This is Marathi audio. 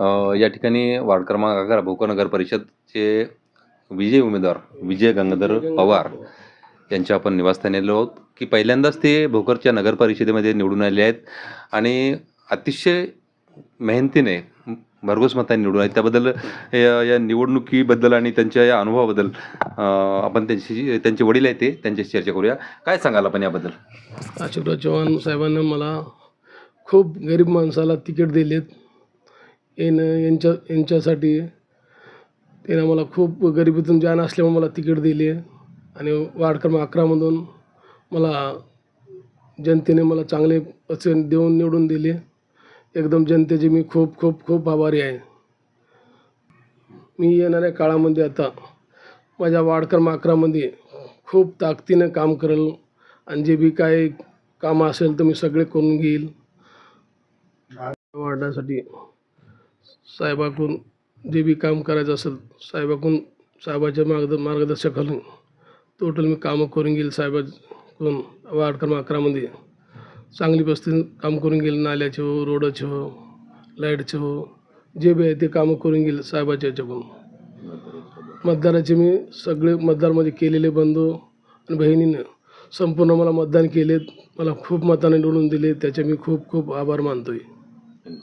या ठिकाणी वार्ड क्रमांक अकरा भोकर नगर परिषदचे विजयी उमेदवार विजय गंगाधर पवार यांच्या आपण निवासस्थानी आलो आहोत की पहिल्यांदाच ते भोकरच्या नगर परिषदेमध्ये निवडून आले आहेत आणि अतिशय मेहनतीने भरघोस मतांनी निवडून आहेत त्याबद्दल या या निवडणुकीबद्दल आणि त्यांच्या या अनुभवाबद्दल आपण त्यांची त्यांचे वडील आहेत ते त्यांच्याशी चर्चा करूया. काय सांगाल आपण याबद्दल? आशिवराव चव्हाण साहेबांना मला खूप गरीब माणसाला तिकीट दिलेत. येणं यांच्या यांच्यासाठी. त्यानं मला खूप गरिबीतून जाण असल्यामुळे मला तिकीट दिली. आणि वार्ड क्रमांक अकरामधून मला जनतेने मला चांगले असे देऊन निवडून दिले. एकदम जनतेचे मी खूप खूप खूप आभारी आहे. मी येणाऱ्या काळामध्ये आता माझ्या वार्ड क्रमांक अकरामध्ये खूप ताकदीनं काम करेल. आणि जे बी काय कामं असेल तर मी सगळे करून घेईल. वाढण्यासाठी साहेबाकडून जे बी काम करायचं असेल साहेबाकडून साहेबाच्या मार्गद मार्गदर्शकाखाली टोटल मी कामं करून घेईल साहेबाकडून वार्ड क्रमांक अकरामध्ये. चांगली पद्धतीने काम करून घेईल नाल्याचे हो रोडाचे हो लाईटचे हो जे बी आहे ते कामं करून घेईल साहेबाच्या याच्याकडून. मतदाराचे मी सगळे मतदारमध्ये केलेले बंधू आणि बहिणीनं संपूर्ण मला मतदान केलेत मला खूप मताने निवडून दिले. त्याचे मी खूप खूप आभार मानतो आहे